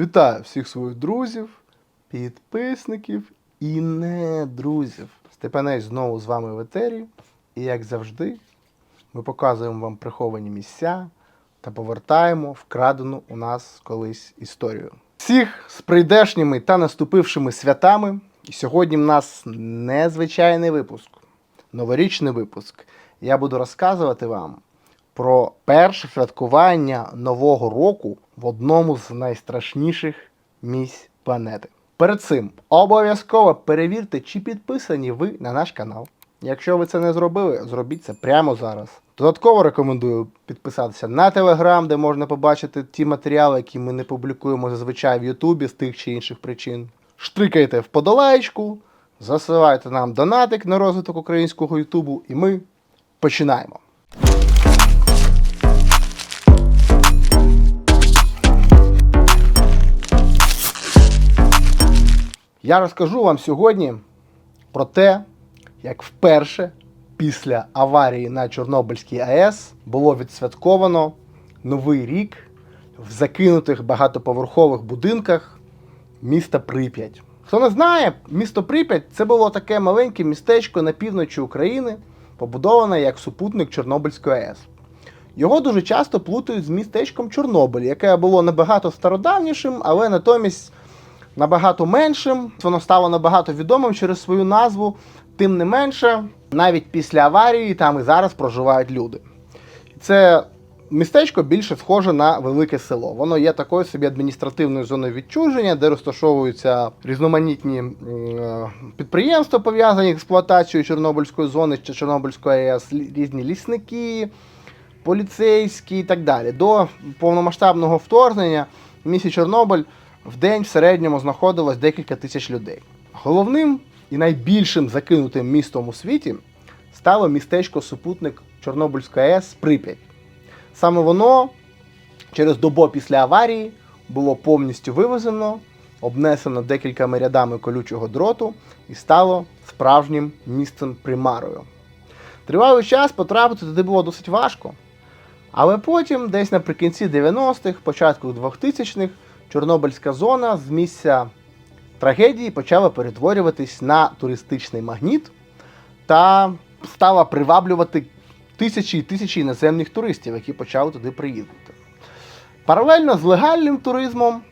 Вітаю всіх своїх друзів, підписників і не друзів. Степанець знову з вами в етері. І як завжди, ми показуємо вам приховані місця та повертаємо вкрадену у нас колись історію. Всіх з прийдешніми та наступившими святами. І сьогодні в нас незвичайний випуск, новорічний випуск. Я буду розказувати вам про перше святкування Нового року в одному з найстрашніших місць планети. Перед цим обов'язково перевірте, чи підписані ви на наш канал. Якщо ви це не зробили, зробіть це прямо зараз. Додатково рекомендую підписатися на Телеграм, де можна побачити ті матеріали, які ми не публікуємо зазвичай в Ютубі з тих чи інших причин. Штрикайте в подолаєчку, засилайте нам донатик на розвиток українського Ютубу, і ми починаємо. Я розкажу вам сьогодні про те, як вперше після аварії на Чорнобильській АЕС було відсвятковано новий рік в закинутих багатоповерхових будинках міста Прип'ять. Хто не знає, місто Прип'ять це було таке маленьке містечко на півночі України, побудоване як супутник Чорнобильської АЕС. Його дуже часто плутають з містечком Чорнобиль, яке було набагато стародавнішим, але натомість набагато меншим. Воно стало набагато відомим через свою назву. Тим не менше, навіть після аварії там і зараз проживають люди. Це містечко більше схоже на велике село. Воно є такою собі адміністративною зоною відчуження, де розташовуються різноманітні е, підприємства, пов'язані з експлуатацією Чорнобильської зони чи Чорнобильської АЕС, різні лісники, поліцейські і так далі. До повномасштабного вторгнення в місті Чорнобиль в день в середньому знаходилось декілька тисяч людей. Головним і найбільшим закинутим містом у світі стало містечко супутник Чорнобильської АЕС Прип'ять. Саме воно через добу після аварії було повністю вивезено, обнесено декількома рядами колючого дроту і стало справжнім місцем примарою. Тривалий час потрапити туди було досить важко. Але потім, десь наприкінці 90-х, початку 2000-х, Чорнобильська зона з місця трагедії почала перетворюватись на туристичний магніт та стала приваблювати тисячі і тисячі іноземних туристів, які почали туди приїздити. Паралельно з легальним туризмом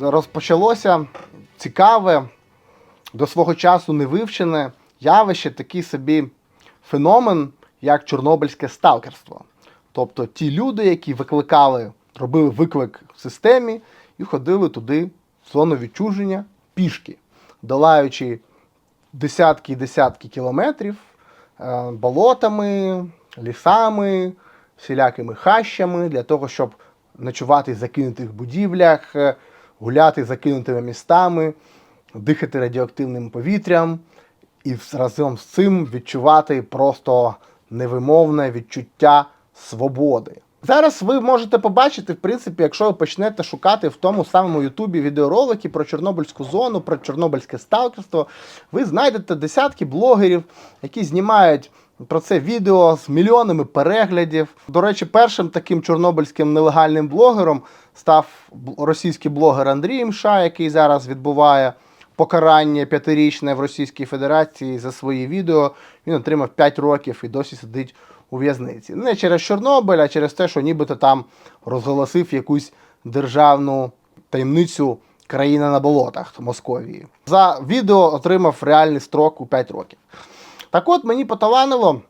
розпочалося цікаве, до свого часу невивчене явище, такий собі феномен, як чорнобильське сталкерство. Тобто ті люди, які викликали, робили виклик в системі і ходили туди в зону відчуження пішки, долаючи десятки і десятки кілометрів е, болотами, лісами, всілякими хащами для того, щоб ночувати в закинутих будівлях, е, гуляти закинутими містами, дихати радіоактивним повітрям і разом з цим відчувати просто невимовне відчуття свободи. Зараз ви можете побачити, в принципі, якщо ви почнете шукати в тому самому Ютубі відеоролики про Чорнобильську зону, про Чорнобильське сталкерство, ви знайдете десятки блогерів, які знімають про це відео з мільйонами переглядів. До речі, першим таким чорнобильським нелегальним блогером став російський блогер Андрій Мша, який зараз відбуває покарання п'ятирічне в Російській Федерації за свої відео. Він отримав 5 років і досі сидить у в'язниці. Не через Чорнобиль, а через те, що нібито там розголосив якусь державну таємницю країна на болотах Московії. За відео отримав реальний строк у 5 років. Так от мені поталанило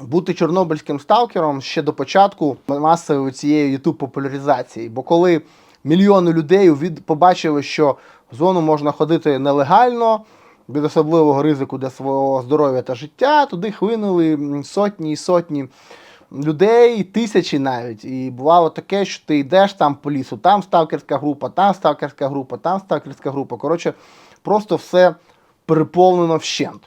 бути чорнобильським сталкером ще до початку масової цієї youtube популяризації. Бо коли мільйони людей побачили, що зону можна ходити нелегально, без особливого ризику для свого здоров'я та життя, туди хлинули сотні і сотні людей, тисячі навіть. І бувало таке, що ти йдеш там по лісу, там сталкерська група, там сталкерська група, там сталкерська група. Коротше, просто все переповнено вщент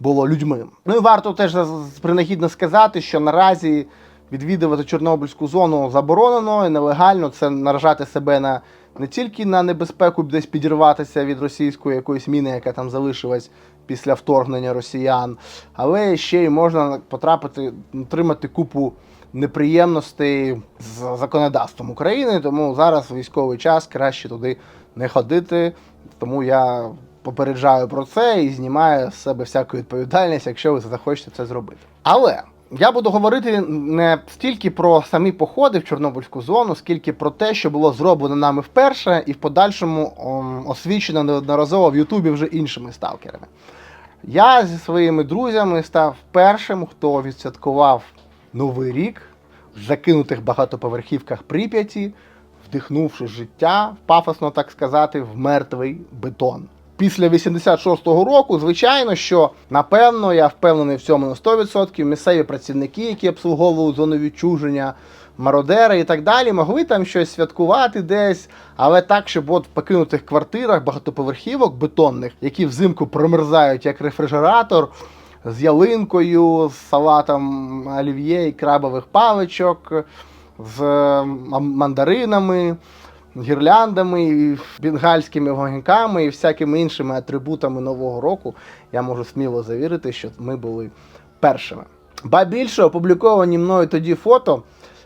було людьми. Ну і варто теж принагідно сказати, що наразі відвідувати Чорнобильську зону заборонено і нелегально це наражати себе на не тільки на небезпеку десь підірватися від російської якоїсь міни, яка там залишилась після вторгнення росіян, але ще й можна потрапити, отримати купу неприємностей з законодавством України. Тому зараз військовий час краще туди не ходити. Тому я попереджаю про це і знімаю з себе всяку відповідальність, якщо ви захочете це зробити. Але я буду говорити не стільки про самі походи в Чорнобильську зону, скільки про те, що було зроблено нами вперше, і в подальшому освічено неодноразово в Ютубі вже іншими сталкерами. Я зі своїми друзями став першим, хто відсвяткував Новий рік в закинутих багатоповерхівках Прип'яті, вдихнувши життя, пафосно так сказати, в мертвий бетон. Після 86-го року, звичайно, що напевно, я впевнений в цьому на 100%, місцеві працівники, які обслуговували зону відчуження, мародери і так далі, могли там щось святкувати десь, але так, щоб от в покинутих квартирах багатоповерхівок бетонних, які взимку промерзають як рефрижератор, з ялинкою, з салатом олів'є і крабових паличок, з мандаринами, гірляндами, і бенгальськими вогоньками і всякими іншими атрибутами Нового року, я можу сміло завірити, що ми були першими. Ба більше опубліковані мною тоді фото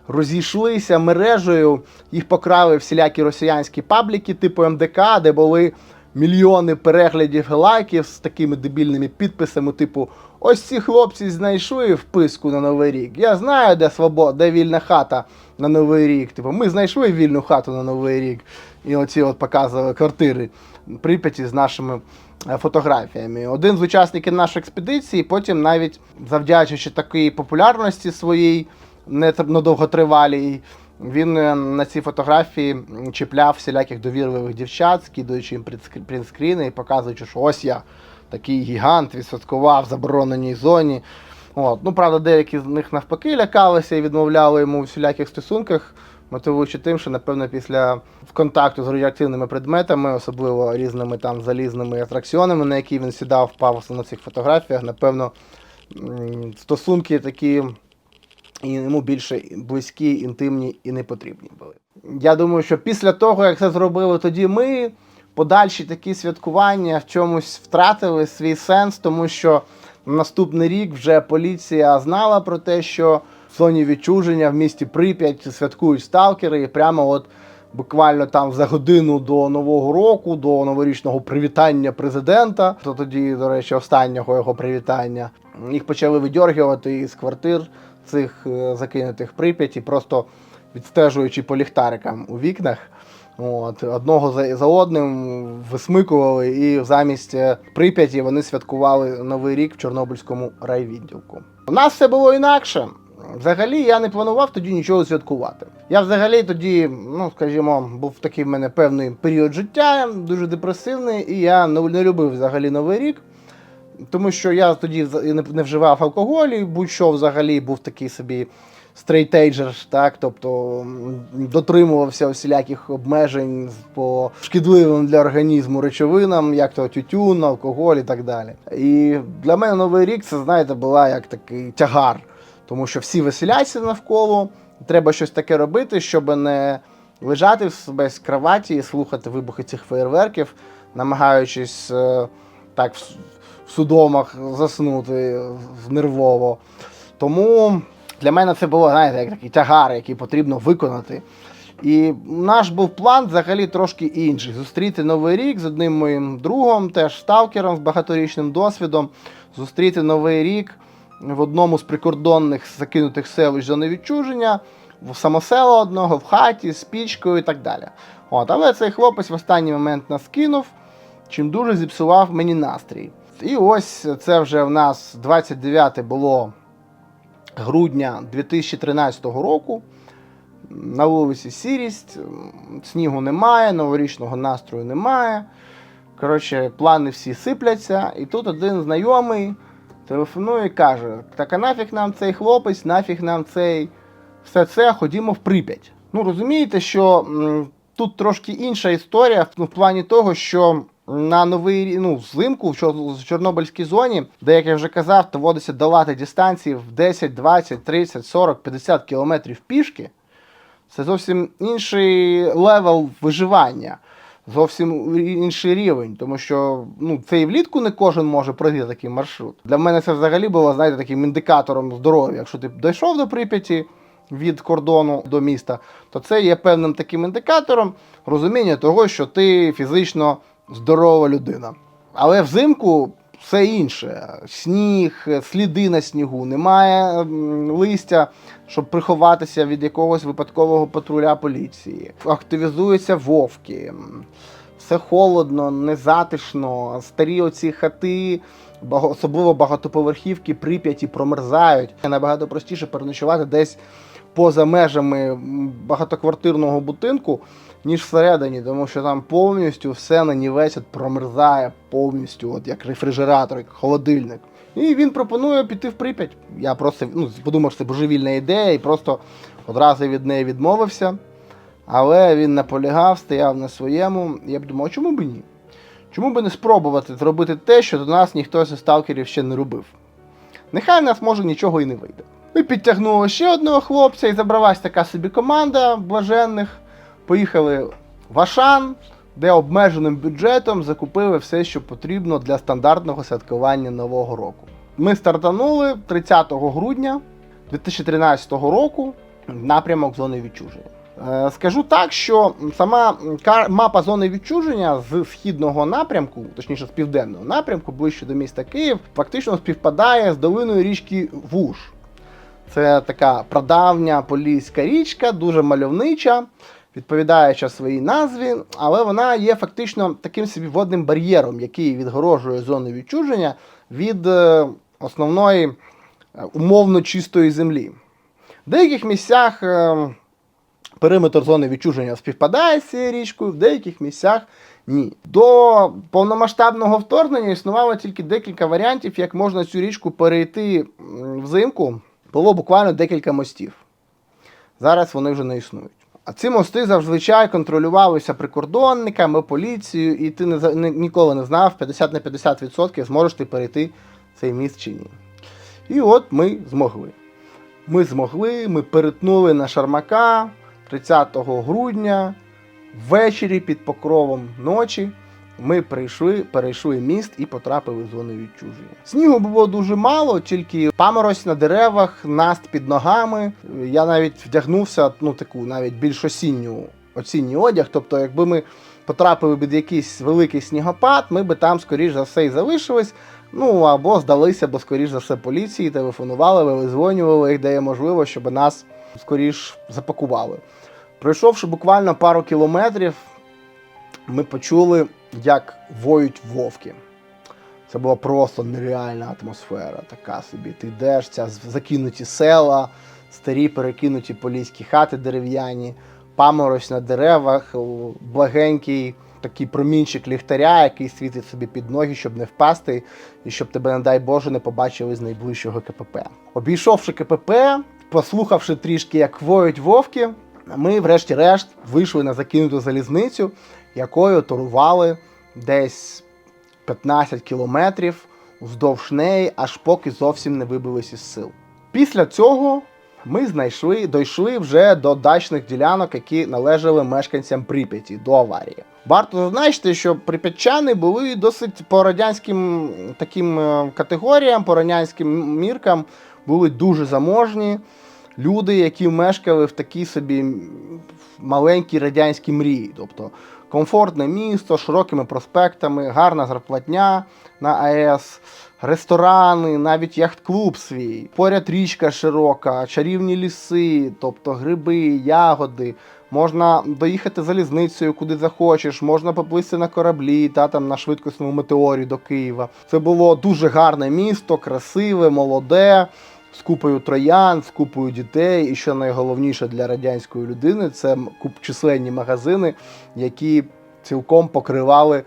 розійшлися мережею, їх покрали всілякі росіянські пабліки, типу МДК, де були мільйони переглядів і лайків з такими дебільними підписами, типу: ось ці хлопці знайшли вписку на Новий рік. Я знаю, де свобода, де вільна хата на Новий рік. Типу, ми знайшли вільну хату на Новий рік. І оці от показували квартири Прип'яті з нашими е, фотографіями. Один з учасників нашої експедиції, потім навіть завдячуючи такій популярності своїй, не довготривалій, він е, на ці фотографії чіпляв всіляких довірливих дівчат, скидуючи їм принтскрі- принтскріни і показуючи, що ось я такий гігант відсвяткував в забороненій зоні. От. Ну, правда, деякі з них навпаки лякалися і відмовляли йому у всіляких стосунках, мотивуючи тим, що, напевно, після контакту з радіоактивними предметами, особливо різними там залізними атракціонами, на які він сідав пафосно на цих фотографіях, напевно, стосунки такі йому більше близькі, інтимні і не потрібні були. Я думаю, що після того, як це зробили тоді ми, подальші такі святкування в чомусь втратили свій сенс, тому що наступний рік вже поліція знала про те, що в зоні відчуження в місті Прип'ять святкують сталкери, і прямо от буквально там за годину до Нового року, до новорічного привітання президента, то тоді, до речі, останнього його привітання, їх почали видьоргувати із квартир цих е, закинутих Прип'яті, просто відстежуючи по ліхтарикам у вікнах. От, одного за, за одним висмикували, і замість е, Прип'яті вони святкували Новий рік в Чорнобильському райвідділку. У нас все було інакше. Взагалі я не планував тоді нічого святкувати. Я взагалі тоді, ну скажімо, був такий в мене певний період життя, дуже депресивний, і я не, любив взагалі Новий рік. Тому що я тоді не, вживав алкоголь, і будь-що взагалі був такий собі стрейтейджер, так, тобто дотримувався всіляких обмежень по шкідливим для організму речовинам, як то тютюн, алкоголь і так далі. І для мене новий рік це, знаєте, була як такий тягар, тому що всі веселяться навколо, треба щось таке робити, щоб не лежати в себе з кроваті і слухати вибухи цих феєрверків, намагаючись е, так в, в судомах заснути нервово. Тому для мене це було, знаєте, як такий тягар, який потрібно виконати. І наш був план взагалі трошки інший. Зустріти Новий рік з одним моїм другом, теж сталкером з багаторічним досвідом. Зустріти Новий рік в одному з прикордонних закинутих селищ зони відчуження, в самосело одного, в хаті, з пічкою і так далі. От, але цей хлопець в останній момент нас кинув, чим дуже зіпсував мені настрій. І ось це вже в нас 29 було грудня 2013 року. На вулиці сірість, снігу немає, новорічного настрою немає. Коротше, плани всі сипляться, і тут один знайомий телефонує і каже: так а нафіг нам цей хлопець, нафіг нам цей все це, ходімо в Прип'ять. Ну розумієте, що м, тут трошки інша історія ну, в плані того, що на новий ну, взимку в Чорнобильській зоні, де, як я вже казав, доводиться долати дистанції в 10, 20, 30, 40, 50 кілометрів пішки. Це зовсім інший левел виживання, зовсім інший рівень, тому що ну, це і влітку не кожен може пройти такий маршрут. Для мене це взагалі було, знаєте, таким індикатором здоров'я. Якщо ти дійшов до Прип'яті від кордону до міста, то це є певним таким індикатором розуміння того, що ти фізично здорова людина. Але взимку все інше. Сніг, сліди на снігу, немає листя, щоб приховатися від якогось випадкового патруля поліції. Активізуються вовки. Все холодно, незатишно, старі оці хати, особливо багатоповерхівки Прип'яті промерзають. Набагато простіше переночувати десь поза межами багатоквартирного будинку, ніж всередині, тому що там повністю все на нівець от промерзає повністю, от як рефрижератор, як холодильник. І він пропонує піти в Прип'ять. Я просто ну, подумав, що це божевільна ідея, і просто одразу від неї відмовився. Але він наполягав, стояв на своєму. Я б думав, чому б і ні? Чому б не спробувати зробити те, що до нас ніхто зі сталкерів ще не робив? Нехай нас може нічого і не вийде. Ми підтягнули ще одного хлопця і забралась така собі команда блаженних. Поїхали в Ашан, де обмеженим бюджетом закупили все, що потрібно для стандартного святкування Нового року. Ми стартанули 30 грудня 2013 року в напрямок зони відчуження. Е, Скажу так, що сама мапа зони відчуження з східного напрямку, точніше з південного напрямку, ближче до міста Київ, фактично співпадає з долиною річки Вуж. Це така прадавня поліська річка, дуже мальовнича, відповідаюча своїй назві, але вона є фактично таким собі водним бар'єром, який відгорожує зону відчуження від е, основної е, умовно чистої землі. В деяких місцях е, периметр зони відчуження співпадає з цією річкою, в деяких місцях ні. До повномасштабного вторгнення існувало тільки декілька варіантів, як можна цю річку перейти взимку. Було буквально декілька мостів. Зараз вони вже не існують. А ці мости зазвичай контролювалися прикордонниками, поліцією, і ти не, не- ніколи не знав 50 на 50% зможеш ти перейти цей міст чи ні. І от ми змогли. Ми змогли, ми перетнули на Шармака 30 грудня, ввечері під покровом ночі. Ми прийшли, перейшли міст і потрапили в зону відчуження. Снігу було дуже мало, тільки паморозь на деревах, наст під ногами. Я навіть вдягнувся, ну таку навіть більш осінню осінній одяг. Тобто, якби ми потрапили під якийсь великий снігопад, ми би там, скоріш за все, і залишились. Ну або здалися, бо скоріш за все поліції телефонували, визвонювали їх, де є можливо, щоб нас скоріш запакували. Пройшовши буквально пару кілометрів, ми почули, як воють вовки. Це була просто нереальна атмосфера. Така собі. Ти йдеш, ця закинуті села, старі перекинуті поліські хати дерев'яні, паморозь на деревах, благенький такий промінчик ліхтаря, який світить собі під ноги, щоб не впасти, і щоб тебе, не дай Боже, не побачили з найближчого КПП. Обійшовши КПП, послухавши трішки, як воють вовки, ми, врешті-решт, вийшли на закинуту залізницю, якою торували десь 15 кілометрів вздовж неї, аж поки зовсім не вибились із сил. Після цього ми знайшли, дійшли вже до дачних ділянок, які належали мешканцям Прип'яті до аварії. Варто зазначити, що прип'ятчани були досить по радянським таким е, категоріям, по радянським міркам, були дуже заможні люди, які мешкали в такій собі маленькій радянській мрії. Тобто комфортне місто, широкими проспектами, гарна зарплатня на АЕС, ресторани, навіть яхт-клуб свій, поряд річка широка, чарівні ліси, тобто гриби, ягоди. Можна доїхати залізницею, куди захочеш, можна поплисти на кораблі та там на швидкісному метеорі до Києва. Це було дуже гарне місто, красиве, молоде, з купою троян, з купою дітей. І що найголовніше для радянської людини, це численні магазини, які цілком покривали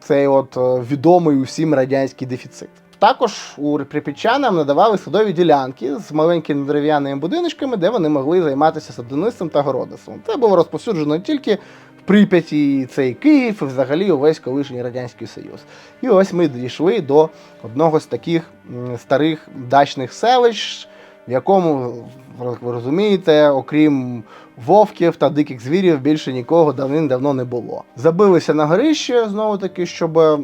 цей от е, відомий усім радянський дефіцит. Також у припічанам надавали садові ділянки з маленькими дерев'яними будиночками, де вони могли займатися садівництвом та городництвом. Це було розповсюджено тільки Прип'яті, цей Київ, і взагалі увесь колишній Радянський Союз. І ось ми дійшли до одного з таких старих дачних селищ, в якому, ви розумієте, окрім вовків та диких звірів, більше нікого давним-давно не було. Забилися на горище знову таки, щоб е,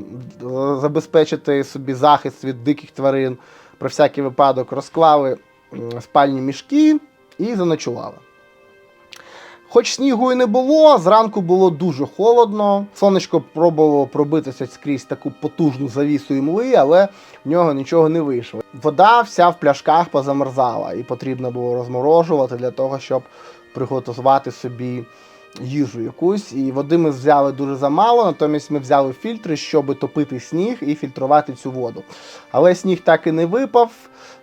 забезпечити собі захист від диких тварин. Про всякий випадок розклали спальні мішки і заночували. Хоч снігу і не було, зранку було дуже холодно. Сонечко пробувало пробитися скрізь таку потужну завісу і мли, але в нього нічого не вийшло. Вода вся в пляшках позамерзала, і потрібно було розморожувати для того, щоб приготувати собі їжу якусь. І води ми взяли дуже замало, натомість ми взяли фільтри, щоб топити сніг і фільтрувати цю воду. Але сніг так і не випав.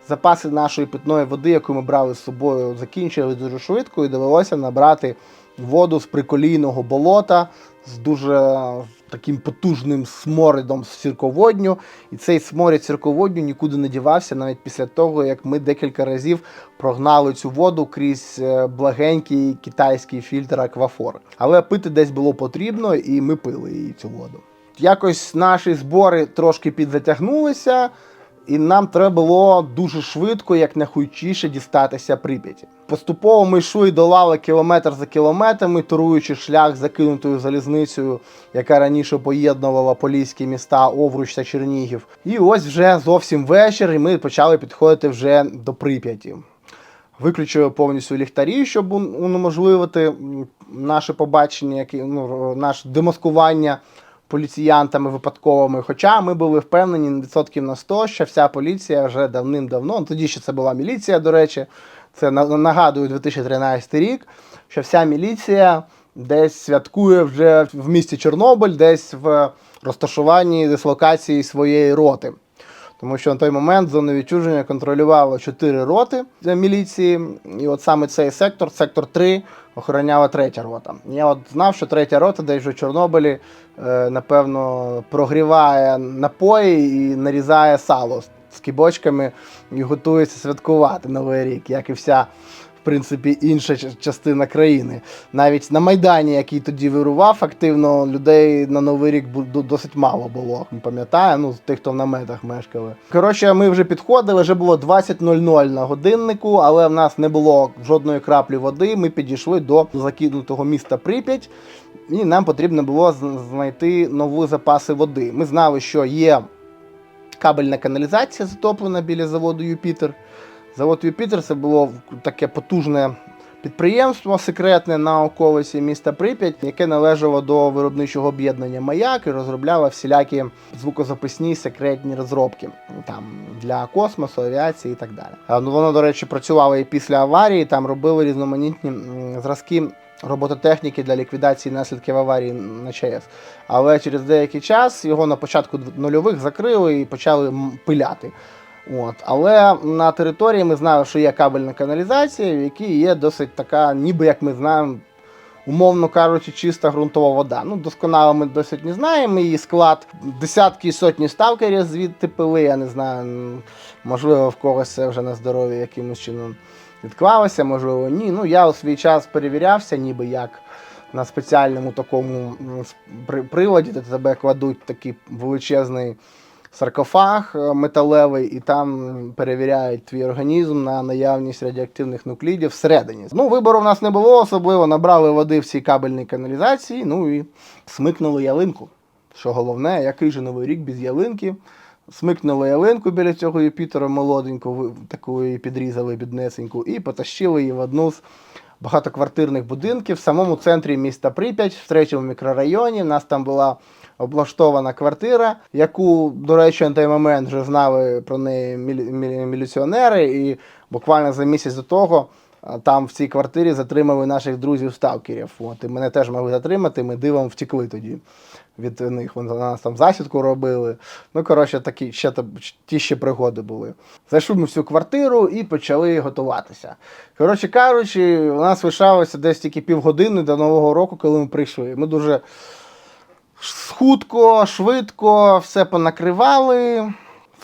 Запаси нашої питної води, яку ми брали з собою, закінчили дуже швидко, і довелося набрати воду з приколійного болота з дуже таким потужним сморидом з сірководню. І цей сморід сірководню нікуди не дівався, навіть після того, як ми декілька разів прогнали цю воду крізь е, благенький китайський фільтр аквафор. Але пити десь було потрібно, і ми пили її цю воду. Якось наші збори трошки підзатягнулися. І нам треба було дуже швидко, як найхуйчіше дістатися Прип'яті. Поступово ми йшли долали кілометр за кілометрами, туруючи шлях закинутою залізницею, яка раніше поєднувала поліські міста Овруч та Чернігів. І ось вже зовсім вечір, і ми почали підходити вже до Прип'яті. Виключили повністю ліхтарі, щоб унеможливити наше побачення, ну, наше демаскування поліціянтами випадковими. Хоча ми були впевнені відсотків на 100, що вся поліція вже давним-давно, ну, тоді ще це була міліція, до речі, це на- нагадую 2013 рік, що вся міліція десь святкує вже в місті Чорнобиль, десь в розташуванні дислокації своєї роти. Тому що на той момент зону відчуження контролювало 4 роти міліції, і от саме цей сектор, сектор 3, охороняла третя рота. Я от знав, що третя рота, десь в Чорнобилі, е, напевно, прогріває напої і нарізає сало з кібочками і готується святкувати Новий рік, як і вся. Принципі, інша частина країни. Навіть на Майдані, який тоді вирував активно, людей на Новий рік досить мало було. Пам'ятаю, ну, тих, хто в наметах мешкали. Коротше, ми вже підходили, вже було 20.00 на годиннику, але в нас не було жодної краплі води. Ми підійшли до закинутого міста Прип'ять, і нам потрібно було знайти нові запаси води. Ми знали, що є кабельна каналізація затоплена біля заводу Юпітер. Завод Юпітер це було таке потужне підприємство секретне на околиці міста Прип'ять, яке належало до виробничого об'єднання Маяк і розробляло всілякі звукозаписні секретні розробки там для космосу, авіації і так далі. Ну, Воно, до речі, працювало і після аварії, там робили різноманітні зразки. Робототехніки для ліквідації наслідків аварії на ЧАЕС. Але через деякий час його на початку нульових закрили і почали пиляти. От. Але на території ми знали, що є кабельна каналізація, в якій є досить така, ніби як ми знаємо, умовно кажучи, чиста ґрунтова вода. Ну, досконало ми досить не знаємо її склад. Десятки і сотні ставкерів звідти пили, я не знаю, можливо, в когось це вже на здоров'я якимось чином відклалося, можливо, ні. Ну, я у свій час перевірявся, ніби як на спеціальному такому приладі, де тебе кладуть такий величезний саркофаг е, металевий, і там перевіряють твій організм на наявність радіоактивних нуклідів всередині. Ну, вибору в нас не було, особливо набрали води в цій кабельній каналізації, ну і смикнули ялинку. Що головне, який же новий рік без ялинки. Смикнули ялинку біля цього Юпітера молоденьку, таку її підрізали біднесеньку, і потащили її в одну з багатоквартирних будинків в самому центрі міста Прип'ять, в третьому мікрорайоні. У нас там була облаштована квартира, яку, до речі, на той момент вже знали про неї мілі- мілі- міліціонери, і буквально за місяць до того. Там в цій квартирі затримали наших друзів-сталкерів. От, і мене теж могли затримати, ми дивом втекли тоді від них. Вони на нас там засідку робили. Ну, коротше, такі ще ті ще пригоди були. Зайшли ми в цю квартиру і почали готуватися. Коротше кажучи, у нас лишалося десь тільки півгодини до Нового року, коли ми прийшли. Ми дуже хутко, швидко все понакривали.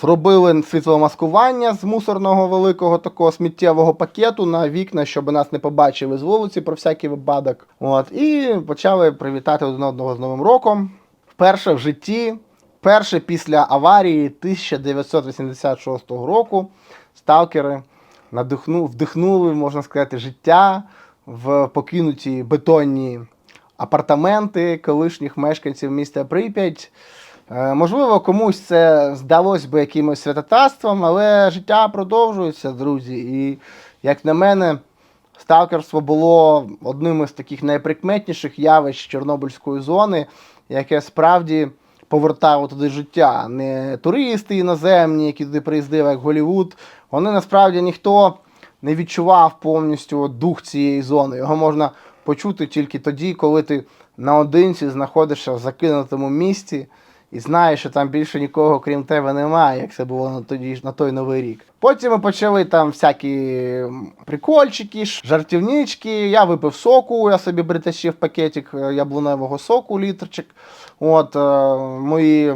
Зробили світломаскування з мусорного великого такого сміттєвого пакету на вікна, щоб нас не побачили з вулиці про всякий випадок. От, і почали привітати один одного з Новим роком. Вперше в житті, перше після аварії 1986 року, сталкери надихну, вдихнули, можна сказати, життя в покинуті бетонні апартаменти колишніх мешканців міста Прип'ять. Е, Можливо, комусь це здалось би якимось святотатством, але життя продовжується, друзі. І, як на мене, сталкерство було одним із таких найприкметніших явищ Чорнобильської зони, яке справді повертало туди життя. Не туристи іноземні, які туди приїздили, як Голівуд. Вони насправді ніхто не відчував повністю дух цієї зони. Його можна почути тільки тоді, коли ти наодинці знаходишся в закинутому місті і знаєш, що там більше нікого, крім тебе, немає, як це було на, тоді, на той новий рік. Потім ми почали там всякі прикольчики, жартівнички. Я випив соку, я собі притащив пакетик е, яблуневого соку, літрчик. От е, мої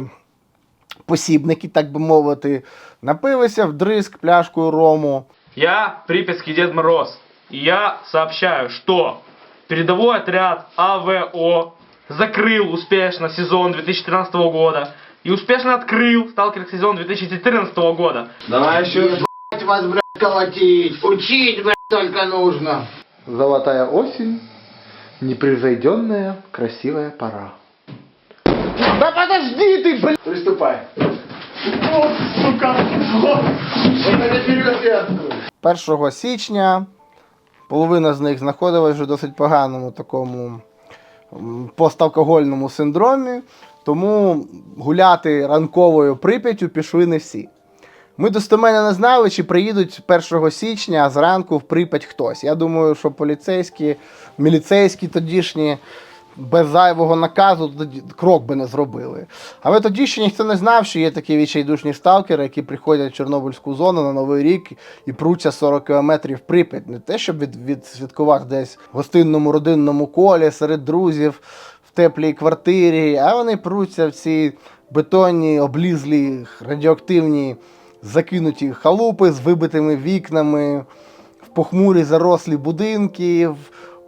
посібники, так би мовити, напилися вдризк пляшкою рому. Я Припятский Дед Мороз. И я сообщаю, что передовой отряд АВО закрыл успешно сезон 2013 года и успешно открыл сталкер сезон 2014 года. Давай еще. Вас, блядь, колотить. Учить, блядь, только нужно. Золотая осень, непревзойденная красивая пора. Да подожди ты, блядь! Приступай. О, сука. 1 січня половина з них знаходилась вже в досить поганому такому посталкогольному синдромі, тому гуляти ранковою прип'яттю пішли не всі. Ми достеменно не знали, чи приїдуть 1 січня зранку в Прип'ять хтось. Я думаю, що поліцейські, міліцейські тодішні без зайвого наказу крок би не зробили. Але тоді ще ніхто не знав, що є такі відчайдушні сталкери, які приходять в Чорнобильську зону на Новий рік і пруться 40 кілометрів в Прип'ять. Не те, щоб від, відсвяткувати десь в гостинному родинному колі, серед друзів, в теплій квартирі, а вони пруться в ці бетонні, облізлі, радіоактивні, закинуті халупи з вибитими вікнами, в похмурі зарослі будинків,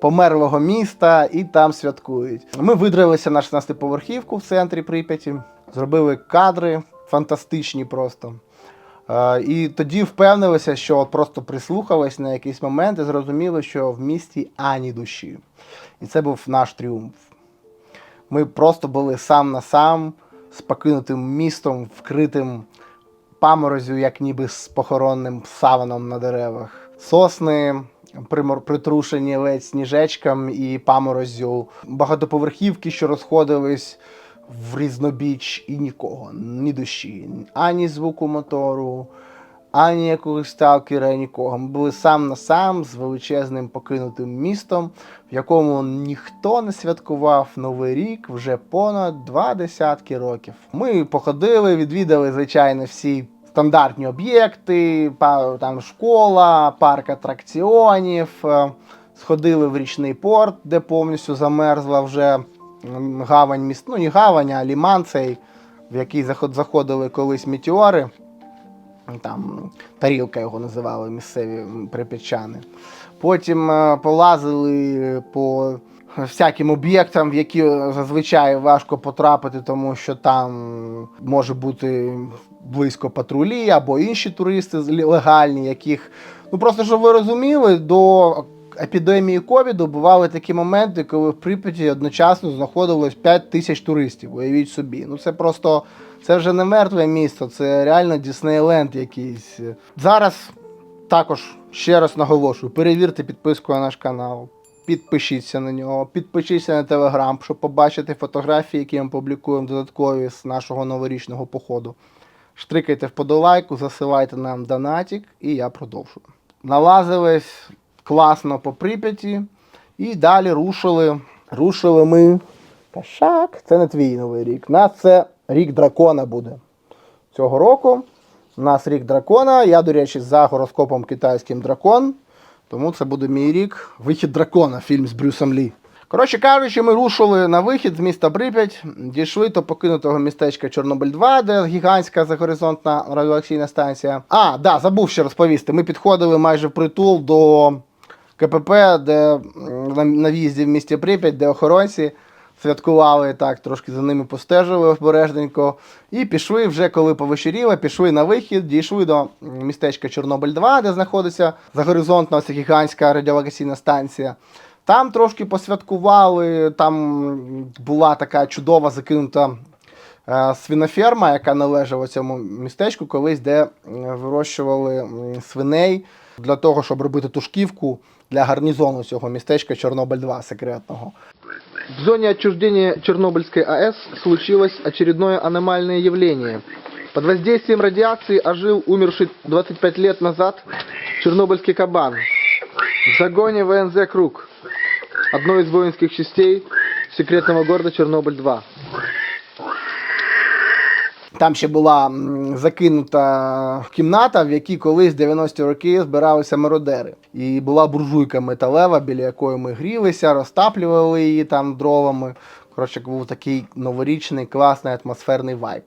померлого міста і там святкують. Ми видралися на 16-поверхівку в центрі Прип'яті, зробили кадри фантастичні просто. І тоді впевнилися, що от просто прислухались на якийсь момент і зрозуміли, що в місті ані душі. І це був наш тріумф. Ми просто були сам на сам з покинутим містом, вкритим паморозю, як ніби з похоронним саваном на деревах. Сосни притрушені ледь сніжечком і паморозю. Багатоповерхівки, що розходились в різнобіч, і нікого, ні душі, ані звуку мотору, ані якогось сталкера, нікого. Ми були сам на сам з величезним покинутим містом, в якому ніхто не святкував Новий рік вже понад два десятки років. Ми походили, відвідали, звичайно, всі стандартні об'єкти, там школа, парк атракціонів. е, Сходили в річний порт, де повністю замерзла вже гавань міст. Ну, не гавань, а ліман цей, в який заходили колись метеори. Там тарілка його називали місцеві м, прип'ятчани. Потім е, полазили по всяким об'єктам, в які зазвичай важко потрапити, тому що там може бути близько патрулі або інші туристи легальні, яких. Ну просто щоб ви розуміли, до епідемії ковіду бували такі моменти, коли в Прип'яті одночасно знаходилось 5 тисяч туристів. Уявіть собі. Ну це просто це вже не мертве місто, це реально Діснейленд якийсь. Зараз також ще раз наголошую: перевірте підписку на наш канал. Підпишіться на нього, підпишіться на телеграм, щоб побачити фотографії, які ми публікуємо додаткові з нашого новорічного походу. Штрикайте вподолайку, засилайте нам донатик, і я продовжую. Налазились класно по Прип'яті і далі рушили. Рушили ми. Кашак, це не твій новий рік. У нас це рік дракона буде. Цього року. У нас рік дракона. Я, до речі, за гороскопом китайським дракон. Тому це буде мій рік. Вихід дракона, фільм з Брюсом Лі. Коротше кажучи, ми рушили на вихід з міста Прип'ять, дійшли до покинутого містечка Чорнобиль 2, де гігантська загоризонтна радіоакційна станція. А, да, забув ще розповісти. Ми підходили майже впритул до КПП, де на, в'їзді в місті Прип'ять, де охоронці святкували так, трошки за ними постежили обережненько. І пішли вже, коли повечеріло, пішли на вихід, дійшли до містечка Чорнобиль 2, де знаходиться за горизонтом ця гігантська радіолокаційна станція. Там трошки посвяткували, там м, була така чудова закинута е, свиноферма, яка належала цьому містечку, колись, де е, вирощували м, свиней для того, щоб робити тушківку для гарнізону цього містечка Чорнобиль 2 секретного. В зоне отчуждения Чернобыльской АЭС случилось очередное аномальное явление. Под воздействием радиации ожил умерший 25 лет назад чернобыльский кабан. В загоне ВНЗ «Круг», одной из воинских частей секретного города Чернобыль-2. Там ще була закинута кімната, в якій колись в 90-ті роки збиралися мародери. І була буржуйка металева, біля якої ми грілися, розтаплювали її там дровами. Коротше, був такий новорічний, класний атмосферний вайб.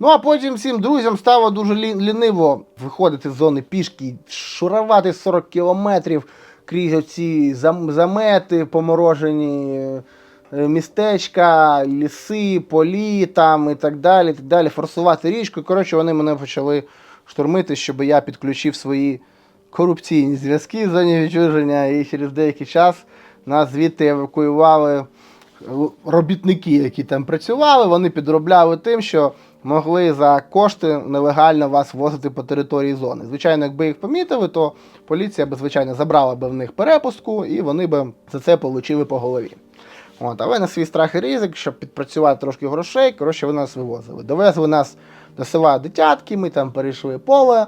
Ну а потім всім друзям стало дуже ліниво виходити з зони пішки, шурувати 40 кілометрів крізь оці замети, поморожені е, містечка, ліси, полі там і так далі, так далі, форсувати річку. Коротше, вони мене почали штурмити, щоб я підключив свої корупційні зв'язки в зоні відчуження, і через деякий час нас звідти евакуювали робітники, які там працювали, вони підробляли тим, що могли за кошти нелегально вас возити по території зони. Звичайно, якби їх помітили, то поліція би, звичайно, забрала би в них перепустку, і вони би за це отримали по голові. От, але на свій страх і ризик, щоб підпрацювати трошки грошей, коротше, вони нас вивозили. Довезли нас до села Дитятки, ми там перейшли поле,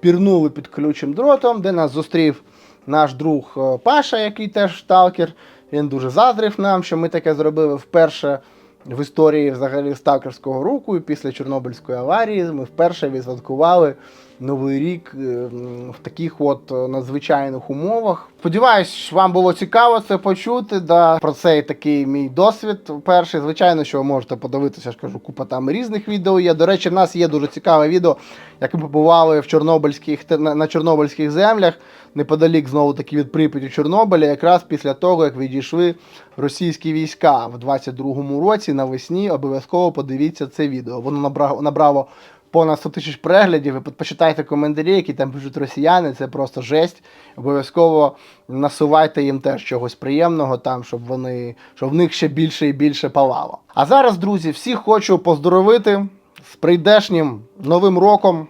пірнули під колючим дротом, де нас зустрів наш друг е, Паша, який теж сталкер. Він дуже заздрив нам, що ми таке зробили вперше в історії взагалі сталкерського руку. І після Чорнобильської аварії ми вперше відсвяткували Новий рік е, в таких от е, надзвичайних умовах. Сподіваюсь, вам було цікаво це почути. Да, про цей такий мій досвід. Перший, звичайно, що ви можете подивитися, я ж кажу, купа там різних відео є. До речі, в нас є дуже цікаве відео, як ми побували в Чорнобильських на, Чорнобильських землях, неподалік знову таки від Прип'яті Чорнобиля, якраз після того, як відійшли російські війська в 22-му році навесні. Обов'язково подивіться це відео. Воно набрало, набрало понад 100 тисяч переглядів. Ви почитайте коментарі, які там пишуть росіяни. Це просто жесть. Обов'язково насувайте їм теж чогось приємного там, щоб вони щоб в них ще більше і більше палало. А зараз, друзі, всіх хочу поздоровити з прийдешнім новим роком,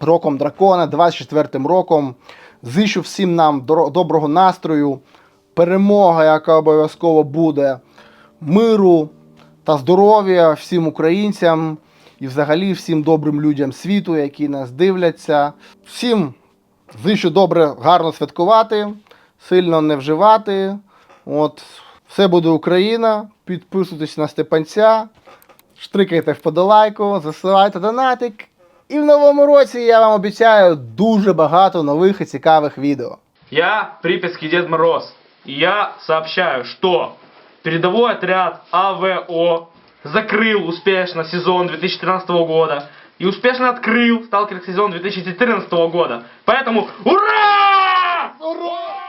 роком дракона, 24-м роком. Зичу всім нам доброго настрою, перемога, яка обов'язково буде, миру та здоров'я всім українцям і взагалі всім добрим людям світу, які нас дивляться. Всім зичу добре, гарно святкувати, сильно не вживати. От, все буде Україна. Підписуйтесь на Степанця, штрикайте вподолайку, засилайте донатик. І в новому році я вам обіцяю дуже багато нових і цікавих відео. Я Припятский Дед Мороз. И я сообщаю, что передовой отряд АВО закрыл успешно сезон 2013 года и успешно открыл сталкер сезон 2014 года. Поэтому ура! Ура!